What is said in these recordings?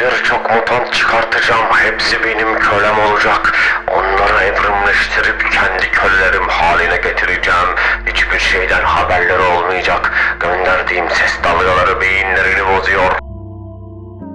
birçok mutant çıkartacağım. Hepsi benim kölem olacak. Onları evrimleştirip kendi kölelerim haline getireceğim. Hiçbir şeyden haberleri olmayacak. Gönderdiğim ses dalgaları beyinlerini bozuyor.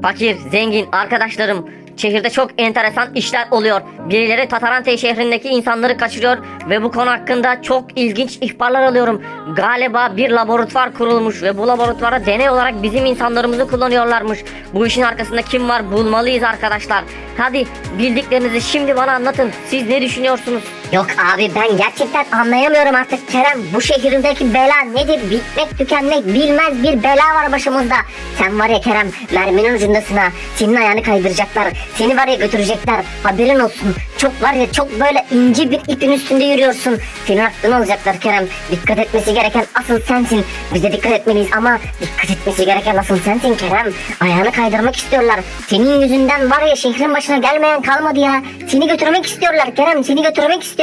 Fakir, zengin, arkadaşlarım. Şehirde çok enteresan işler oluyor. Birileri Tatarante şehrindeki insanları kaçırıyor ve bu konu hakkında çok ilginç ihbarlar alıyorum. Galiba bir laboratuvar kurulmuş ve bu laboratuvarda deney olarak bizim insanlarımızı kullanıyorlarmış. Bu işin arkasında kim var bulmalıyız arkadaşlar. Hadi bildiklerinizi şimdi bana anlatın. Siz ne düşünüyorsunuz? Yok abi ben gerçekten anlayamıyorum artık Kerem. Bu şehirdeki bela nedir? Bitmek tükenmek bilmez bir bela var başımızda. Sen var ya Kerem merminin ucundasın ha. Senin ayağını kaydıracaklar. Seni var ya götürecekler. Haberin olsun. Çok var ya çok böyle ince bir ipin üstünde yürüyorsun. Senin aklını alacaklar Kerem. Dikkat etmesi gereken asıl sensin. Biz de dikkat etmeliyiz ama dikkat etmesi gereken asıl sensin Kerem. Ayağını kaydırmak istiyorlar. Senin yüzünden var ya şehrin başına gelmeyen kalmadı ya. Seni götürmek istiyorlar Kerem. Seni götürmek istiyorlar.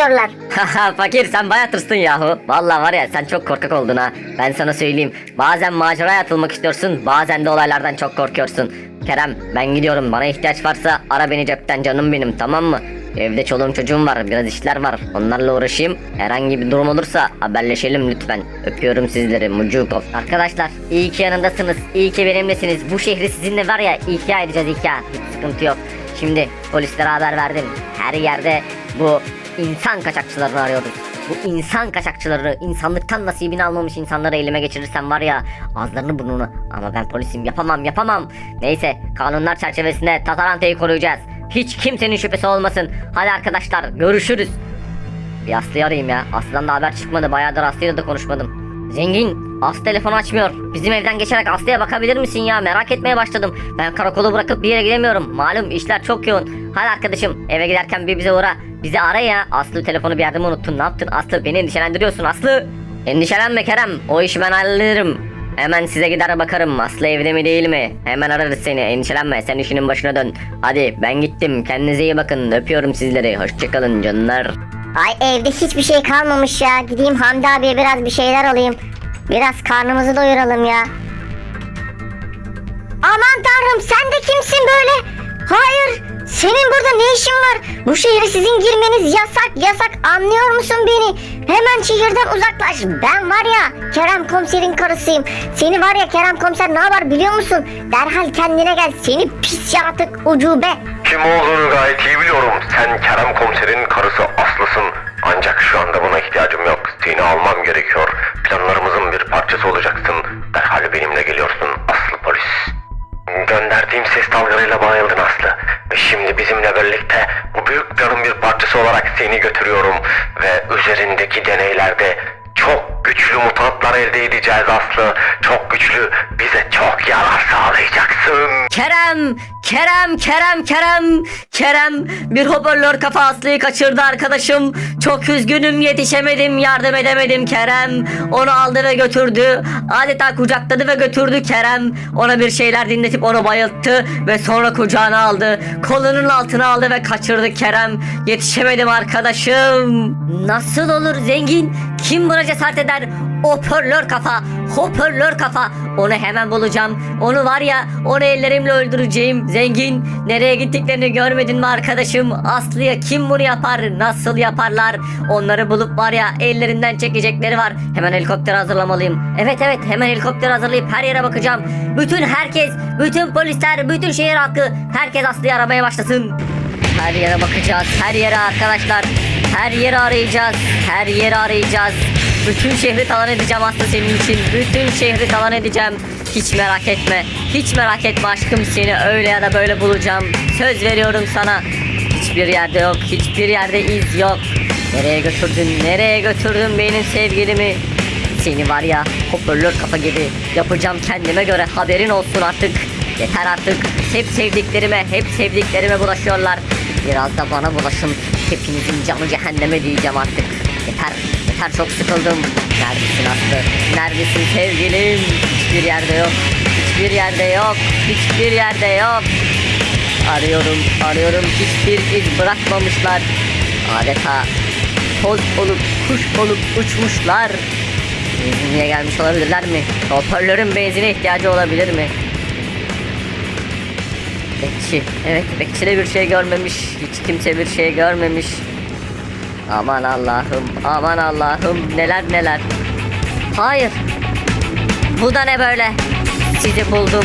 Haha fakir sen baya tırstın yahu. Vallahi var ya sen çok korkak oldun ha. Ben sana söyleyeyim. Bazen maceraya atılmak istiyorsun. Bazen de olaylardan çok korkuyorsun. Kerem ben gidiyorum. Bana ihtiyaç varsa ara beni cepten canım benim tamam mı? Evde çoluğum çocuğum var. Biraz işler var. Onlarla uğraşayım. Herhangi bir durum olursa haberleşelim lütfen. Öpüyorum sizleri Mucukov. Arkadaşlar iyi ki yanındasınız. İyi ki benimlesiniz. Bu şehri sizinle var ya ihya edeceğiz ihya. Hiç sıkıntı yok. Şimdi polislere haber verdim. Her yerde bu insan kaçakçılarını arıyoruz. Bu insan kaçakçıları, insanlıktan nasibini almamış insanları elime geçirirsem var ya ağızlarını burnunu ama ben polisim yapamam yapamam. Neyse kanunlar çerçevesinde Tatarante'yi koruyacağız. Hiç kimsenin şüphesi olmasın. Hadi arkadaşlar görüşürüz. Bir Aslı'yı arayayım ya. Aslı'dan da haber çıkmadı. Bayağıdır Aslı'yla da konuşmadım. Zengin, Aslı telefonu açmıyor. Bizim evden geçerek Aslı'ya bakabilir misin ya? Merak etmeye başladım. Ben karakolu bırakıp bir yere gidemiyorum. Malum işler çok yoğun. Hadi arkadaşım eve giderken bir bize uğra. Bizi ara ya. Aslı telefonu bir yerde mi unuttun? Ne yaptın? Aslı beni endişelendiriyorsun Aslı. Endişelenme Kerem. O işi ben hallederim. Hemen size gider bakarım. Aslı evde mi değil mi? Hemen ararız seni. Endişelenme. Sen işinin başına dön. Hadi ben gittim. Kendinize iyi bakın. Öpüyorum sizleri. Hoşçakalın canlar. Ay evde hiçbir şey kalmamış ya. Gideyim Hamdi abiye biraz bir şeyler alayım. Biraz karnımızı doyuralım ya. Aman tanrım sen de kimsin böyle? Hayır senin burada ne işin var? Bu şehre sizin girmeniz yasak yasak anlıyor musun beni? Hemen şehirden uzaklaş. Ben var ya Kerem komiserin karısıyım. Seni var ya Kerem komiser ne yapar biliyor musun? Derhal kendine gel seni pis yaratık ucube. Kim olduğunu gayet iyi biliyorum. Sen Kerem komiserin karısı Aslı'sın. Ancak şu anda buna ihtiyacım yok. Seni almam gerekiyor. Planlarımızın bir parçası olacaksın. Derhal benimle geliyorsun Aslı polis. Gönderdiğim ses dalgalarıyla bayıldın Aslı. Ve şimdi bizimle birlikte bu büyük planın bir parçası olarak seni götürüyorum. Ve üzerindeki deneylerde çok güçlü mutantlar elde edeceğiz Aslı. Çok güçlü. Bize çok yarar sağlayacaksın. Kerem, Kerem, Kerem, Kerem, Kerem bir hoparlör kafa Aslı'yı kaçırdı arkadaşım. Çok üzgünüm yetişemedim, yardım edemedim Kerem. Onu aldı ve götürdü. Adeta kucakladı ve götürdü Kerem. Ona bir şeyler dinletip onu bayılttı ve sonra kucağına aldı. Kolunun altına aldı ve kaçırdı Kerem. Yetişemedim arkadaşım. Nasıl olur zengin? Kim buna cesaret eder? Hoparlör kafa, hoparlör kafa. Onu hemen bulacağım. Onu var ya, onu ellerimle öldüreceğim. Zengin, nereye gittiklerini görmedin mi arkadaşım? Aslı'ya kim bunu yapar? Nasıl yaparlar? Onları bulup var ya, ellerinden çekecekleri var. Hemen helikopter hazırlamalıyım. Evet evet, hemen helikopter hazırlayıp her yere bakacağım. Bütün herkes, bütün polisler, bütün şehir halkı, herkes Aslı'yı aramaya başlasın. Her yere bakacağız, her yere arkadaşlar. Her yeri arayacağız, her yeri arayacağız. Bütün şehri talan edeceğim Aslı senin için. Bütün şehri talan edeceğim. Hiç merak etme, hiç merak etme aşkım seni öyle ya da böyle bulacağım. Söz veriyorum sana. Hiçbir yerde yok, hiçbir yerde iz yok. Nereye götürdün, nereye götürdün benim sevgilimi? Seni var ya hoparlör kafa gibi yapacağım kendime göre haberin olsun artık. Yeter artık. Hep sevdiklerime, hep sevdiklerime bulaşıyorlar. Biraz da bana bulaşın. Hepinizin canı cehenneme diyeceğim artık. Yeter, yeter çok sıkıldım. Neredesin Aslı? Neredesin sevgilim? Hiçbir yerde yok. Hiçbir yerde yok. Hiçbir yerde yok. Arıyorum, arıyorum. Hiçbir iz bırakmamışlar. Adeta toz olup, kuş olup uçmuşlar. Benzinliğe gelmiş olabilirler mi? Hoparlörün benzine ihtiyacı olabilir mi? Bekçi. Evet bekçi de bir şey görmemiş. Hiç kimse bir şey görmemiş. Aman Allah'ım, aman Allah'ım neler neler. Hayır. Bu da ne böyle? Sizi buldum.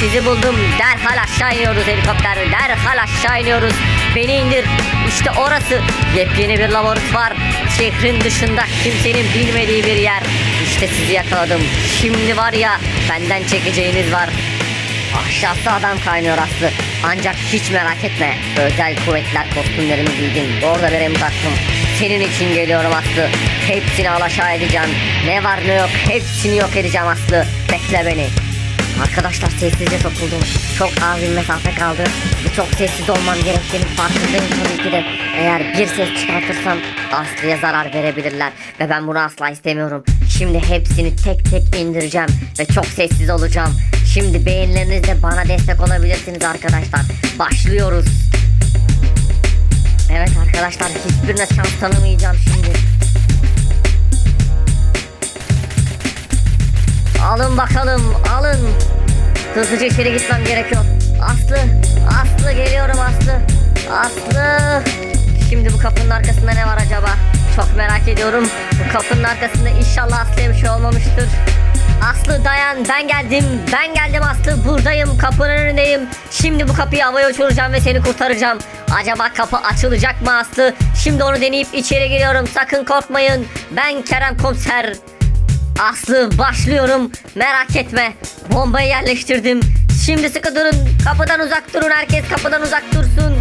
Sizi buldum. Derhal aşağı iniyoruz helikopter. Derhal aşağı iniyoruz. Beni indir. İşte orası. Yepyeni bir laboratuvar. Şehrin dışında kimsenin bilmediği bir yer. İşte sizi yakaladım. Şimdi var ya benden çekeceğiniz var. Aşağısı adam kaynıyor Aslı. Ancak hiç merak etme. Özel kuvvetler kostümlerimi giydim. Orada bir emir taktım. Senin için geliyorum Aslı. Hepsini alaşağı edeceğim. Ne var ne yok hepsini yok edeceğim Aslı. Bekle beni. Arkadaşlar sessizce sokuldum. Çok az bir mesafe kaldı. Çok sessiz olmam gerektiğini farkındayım tabii ki de. Eğer bir ses çıkartırsam Aslı'ya zarar verebilirler. Ve ben bunu asla istemiyorum. Şimdi hepsini tek tek indireceğim. Ve çok sessiz olacağım. Şimdi beğenilerinizle bana destek olabilirsiniz arkadaşlar. Başlıyoruz. Evet arkadaşlar hiçbirine şans tanımayacağım şimdi. Alın bakalım alın. Hızlıca içeri gitmem gerekiyor. Aslı, Aslı geliyorum Aslı. Aslı. Şimdi bu kapının arkasında ne var acaba? Çok merak ediyorum. Bu kapının arkasında inşallah Aslı'ya bir şey olmamıştır. Aslı dayan ben geldim. Ben geldim Aslı buradayım kapının önündeyim. Şimdi bu kapıyı havaya uçuracağım ve seni kurtaracağım. Acaba kapı açılacak mı Aslı? Şimdi onu deneyip içeri giriyorum. Sakın korkmayın. Ben Kerem Komiser. Aslı başlıyorum. Merak etme. Bombayı yerleştirdim. Şimdi sıkı durun. Kapıdan uzak durun. Herkes kapıdan uzak dursun.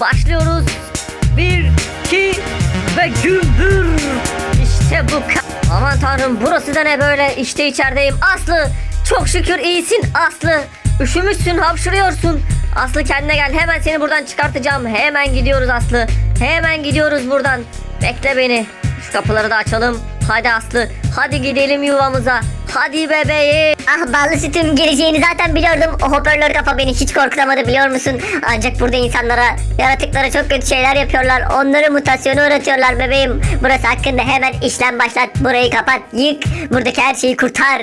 Başlıyoruz. Bir, iki ve gümbür. İşte bu. Aman tanrım burası da ne böyle? İşte içerideyim. Aslı çok şükür iyisin Aslı. Üşümüşsün hapşırıyorsun. Aslı kendine gel. Hemen seni buradan çıkartacağım. Hemen gidiyoruz Aslı. Hemen gidiyoruz buradan. Bekle beni. Şu kapıları da açalım. Hadi Aslı. Hadi gidelim yuvamıza. Hadi bebeğim. Ah ballı sütüm geleceğini zaten biliyordum. O hoparlör kafa beni hiç korkutamadı biliyor musun? Ancak burada insanlara, yaratıklara çok kötü şeyler yapıyorlar. Onları mutasyona uğratıyorlar bebeğim. Burası hakkında hemen işlem başlat. Burayı kapat, yık. Buradaki her şeyi kurtar.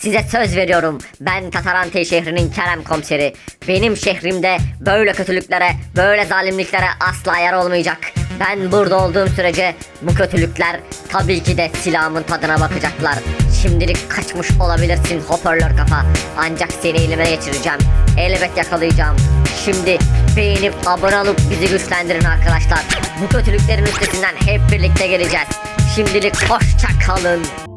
Size söz veriyorum. Ben Tatarante şehrinin Kerem komiseri. Benim şehrimde böyle kötülüklere, böyle zalimliklere asla yer olmayacak. Ben burada olduğum sürece bu kötülükler tabii ki de silahımın tadına bakacaklar. Şimdilik kaçmış olabilirsin hoparlör kafa. Ancak seni elime geçireceğim. Elbet yakalayacağım. Şimdi beğenip abone olup bizi güçlendirin arkadaşlar. Bu kötülüklerin üstesinden hep birlikte geleceğiz. Şimdilik hoşça kalın.